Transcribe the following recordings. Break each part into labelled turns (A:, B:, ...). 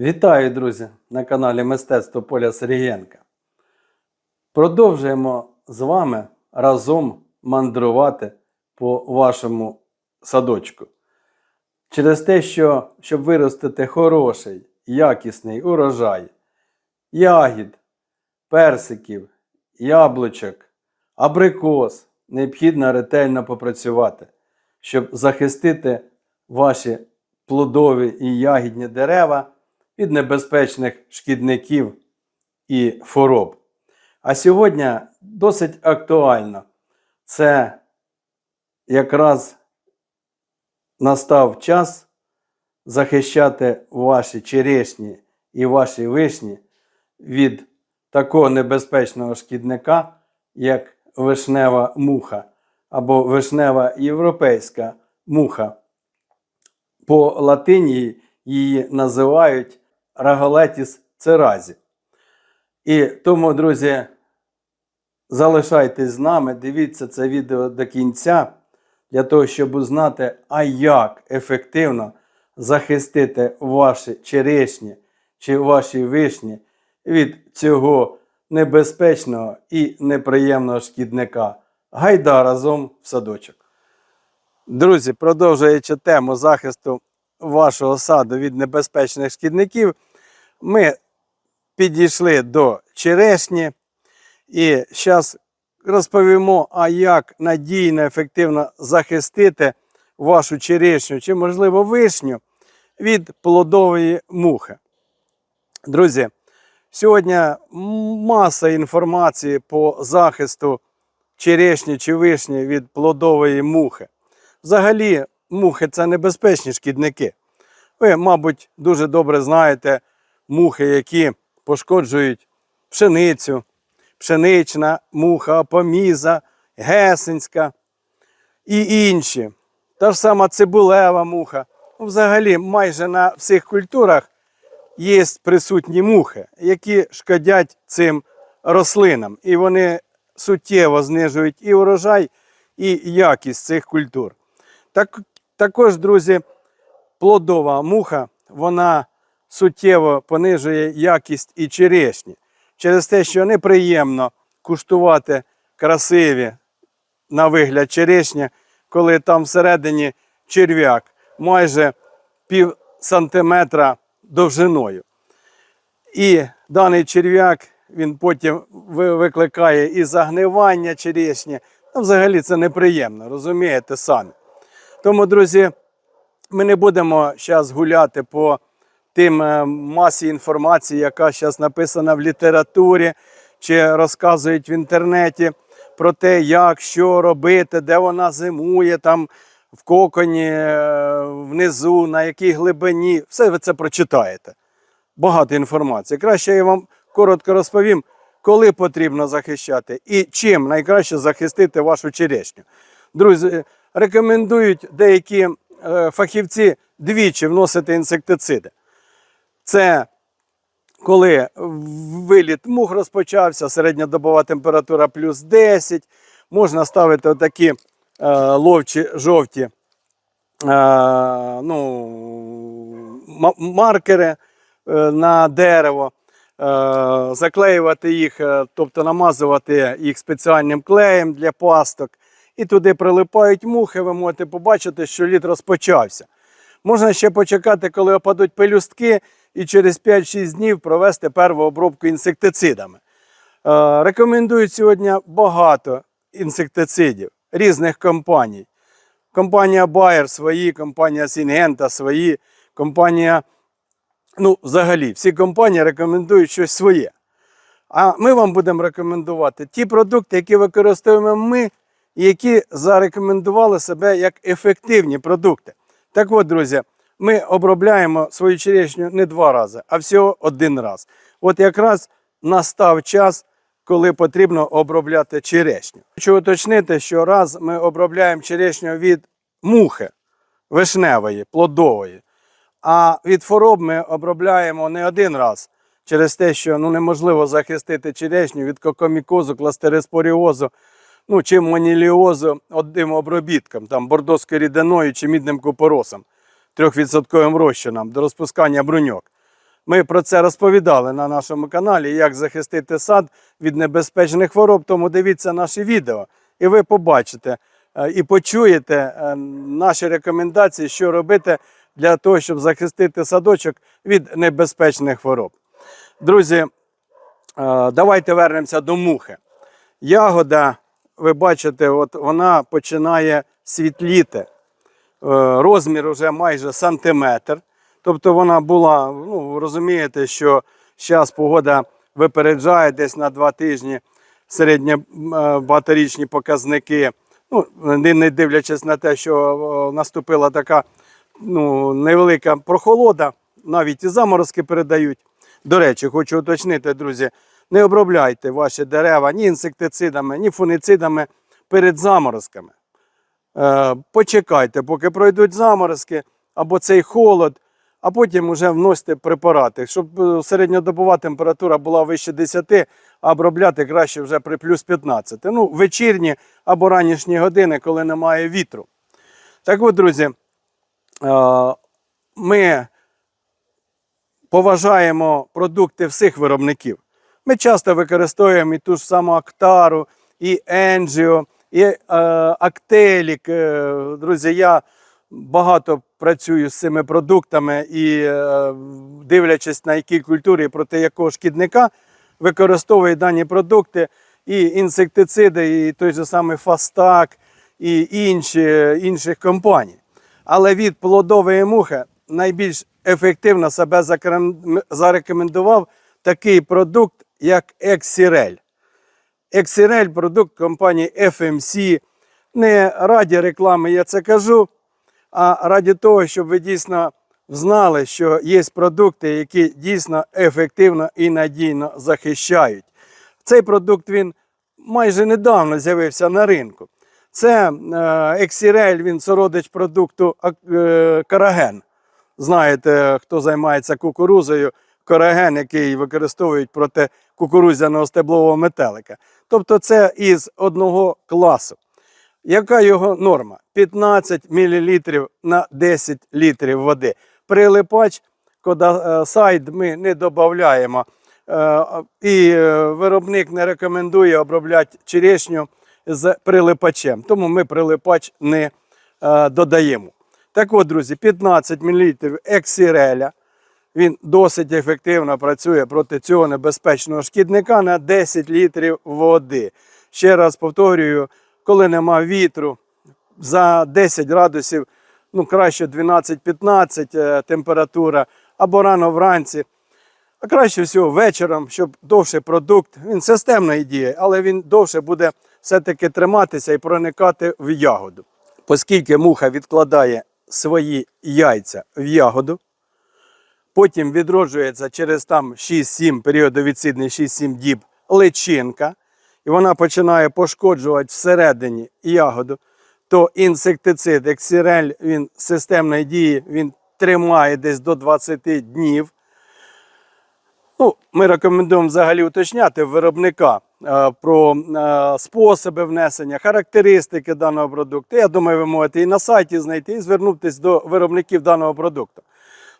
A: Вітаю, друзі, на каналі Мистецтво Поля Сергієнка. Продовжуємо з вами разом мандрувати по вашому садочку. Через те, що щоб виростити хороший, якісний урожай, ягід, персиків, яблучок, абрикос, необхідно ретельно попрацювати, щоб захистити ваші плодові і ягідні дерева від небезпечних шкідників і хвороб. А сьогодні досить актуально. Це якраз настав час захищати ваші черешні і ваші вишні від такого небезпечного шкідника, як вишнева муха або вишнева європейська муха. По латині її називають Раголетіс церазі. І тому, друзі, залишайтесь з нами, дивіться це відео до кінця, для того, щоб узнати, а як ефективно захистити ваші черешні чи ваші вишні від цього небезпечного і неприємного шкідника. Гайда разом в садочок. Друзі, продовжуючи тему захисту вашого саду від небезпечних шкідників, ми підійшли до черешні і зараз розповімо, а як надійно, ефективно захистити вашу черешню чи, можливо, вишню від плодової мухи. Друзі, сьогодні маса інформації по захисту черешні чи вишні від плодової мухи. Взагалі, мухи це небезпечні шкідники. Ви, мабуть, дуже добре знаєте мухи, які пошкоджують пшеницю, пшенична муха, поміза, гесенська і інші. Та ж сама цибулева муха. Ну, Взагалі, майже на всіх культурах є присутні мухи, які шкодять цим рослинам. І вони суттєво знижують і урожай, і якість цих культур. Так, також, друзі, плодова муха, вона суттєво понижує якість і черешні. Через те, що неприємно куштувати красиві на вигляд черешні, коли там всередині черв'як майже пів сантиметра довжиною. І даний черв'як він потім викликає і загнивання черешні. Ну, взагалі це неприємно, розумієте самі. Тому, друзі, ми не будемо зараз гуляти по тим е, масі інформації, яка зараз написана в літературі чи розказують в інтернеті про те, як що робити, де вона зимує, там в коконі, е, внизу, на якій глибині. Все ви це прочитаєте. Багато інформації. Краще я вам коротко розповім, коли потрібно захищати і чим найкраще захистити вашу черешню. Друзі, рекомендують деякі е, фахівці двічі вносити інсектициди. Це коли виліт мух розпочався, середньодобова температура плюс 10, можна ставити такі е, ловчі жовті е, ну, маркери е, на дерево, е, заклеювати їх, е, тобто намазувати їх спеціальним клеєм для пасток. І туди прилипають мухи, ви можете побачити, що літ розпочався. Можна ще почекати, коли опадуть пелюстки, і через 5-6 днів провести перву обробку інсектицидами. Е, Рекомендують сьогодні багато інсектицидів різних компаній. Компанія Bayer свої, компанія Syngenta свої, компанія. Ну, взагалі, всі компанії рекомендують щось своє. А ми вам будемо рекомендувати ті продукти, які використовуємо ми, і які зарекомендували себе як ефективні продукти. Так от, друзі, ми обробляємо свою черешню не два рази, а всього один раз. От якраз настав час, коли потрібно обробляти черешню. Хочу уточнити, що раз ми обробляємо черешню від мухи вишневої, плодової, а від хвороб ми обробляємо не один раз через те, що ну, неможливо захистити черешню від кокомікозу, кластериспоріозу, ну, чи моніліозу одним обробітком, там, бордоською рідиною чи мідним купоросом, 3% розчином до розпускання бруньок. Ми про це розповідали на нашому каналі, як захистити сад від небезпечних хвороб. Тому дивіться наші відео, і ви побачите е, і почуєте е, наші рекомендації, що робити для того, щоб захистити садочок від небезпечних хвороб. Друзі, е, давайте вернемося до мухи. Ягода, ви бачите, от вона починає світліти. Е, Розмір вже майже сантиметр. Тобто вона була, ну, розумієте, що зараз погода випереджає десь на два тижні середні е, показники. Ну, не не дивлячись на те, що е, наступила така ну, невелика прохолода, навіть і заморозки передають. До речі, хочу уточнити, друзі, не обробляйте ваші дерева ні інсектицидами, ні фуницидами перед заморозками. Е, почекайте, поки пройдуть заморозки або цей холод, а потім вже вносите препарати, щоб е, середньодобова температура була вище 10, а обробляти краще вже при плюс 15. Ну, вечірні або ранішні години, коли немає вітру. Так от, друзі, е, ми поважаємо продукти всіх виробників. Ми часто використовуємо і ту ж саму Актару, і Енджіо, і е, Актелік. Е, друзі, я багато працюю з цими продуктами і е, дивлячись на якій культурі проти якого шкідника використовую дані продукти, і інсектициди, і той же самий Фастак, і інші інших компаній. Але від плодової мухи найбільш ефективно себе зарекомендував такий продукт, як Ексірель. Ексірель продукт компанії FMC. Не раді реклами я це кажу, а раді того, щоб ви дійсно знали, що є продукти, які дійсно ефективно і надійно захищають. Цей продукт він майже недавно з'явився на ринку. Це Ексірель, він сородич продукту е, Караген. Знаєте, хто займається кукурузою, кораген, який використовують проти кукурудзяного стеблового метелика. Тобто це із одного класу. Яка його норма? 15 мл на 10 літрів води. Прилипач, кодасайд ми не додаємо. Е, І е, виробник не рекомендує обробляти черешню з прилипачем, тому ми прилипач не е, додаємо. Так от, друзі, 15 мл ексіреля. Він досить ефективно працює проти цього небезпечного шкідника на 10 літрів води. Ще раз повторюю, коли нема вітру, за 10 градусів, ну краще 12-15 е, температура, або рано вранці. А краще всього вечором, щоб довше продукт, він системної діє, але він довше буде все-таки триматися і проникати в ягоду. Оскільки муха відкладає свої яйця в ягоду, потім відроджується через там 6-7 періодовідсидний 6-7 діб личинка, і вона починає пошкоджувати всередині ягоду, то інсектицид ексірель, він системної дії, він тримає десь до 20 днів. Ну, ми рекомендуємо взагалі уточняти виробника е, про е, способи внесення, характеристики даного продукту. Я думаю, ви можете і на сайті знайти, і звернутися до виробників даного продукту.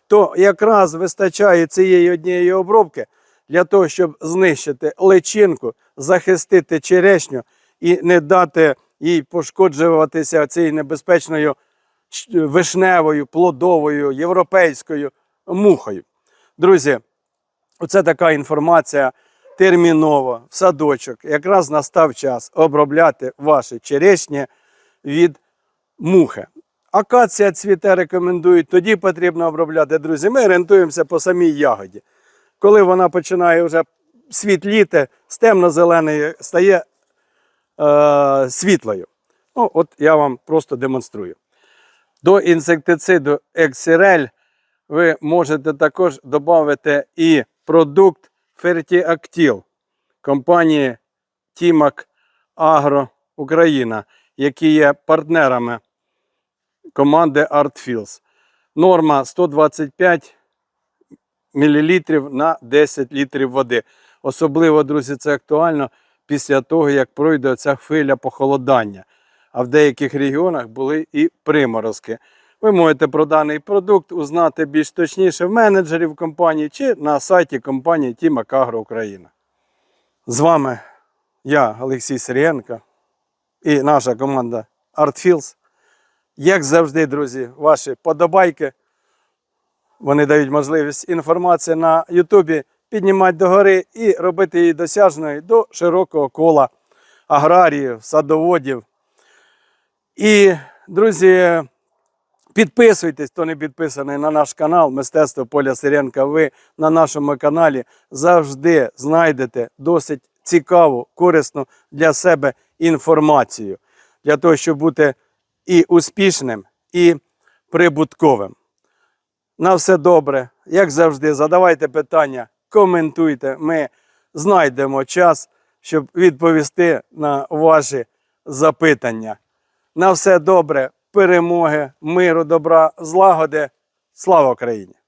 A: То якраз вистачає цієї однієї обробки для того, щоб знищити личинку, захистити черешню і не дати їй пошкоджуватися цією небезпечною вишневою, плодовою, європейською мухою. Друзі, Оце така інформація терміново в садочок. Якраз настав час обробляти ваші черешні від мухи. Акація цвіте рекомендують, тоді потрібно обробляти. Друзі, ми орієнтуємося по самій ягоді. Коли вона починає вже світліти, з темно-зеленої стає е, світлою. Ну, от я вам просто демонструю. До інсектициду Ексірель ви можете також додати і продукт Фертіактіл компанії Тімак Агро Україна, які є партнерами команди ArtFields. Норма 125 мл на 10 літрів води. Особливо, друзі, це актуально після того, як пройде ця хвиля похолодання. А в деяких регіонах були і приморозки. ви можете про даний продукт узнати більш точніше в менеджерів компанії чи на сайті компанії Тімак Агро Україна. З вами я, Олексій Сирієнко, і наша команда ArtFields. Як завжди, друзі, ваші подобайки. Вони дають можливість інформації на Ютубі піднімати догори і робити її досяжною до широкого кола аграріїв, садоводів. І, друзі, підписуйтесь, хто не підписаний на наш канал Мистецтво Поля Сиренка. Ви на нашому каналі завжди знайдете досить цікаву, корисну для себе інформацію для того, щоб бути і успішним, і прибутковим. На все добре. Як завжди, задавайте питання, коментуйте. Ми знайдемо час, щоб відповісти на ваші запитання. На все добре, перемоги, миру, добра, злагоди. Слава Україні!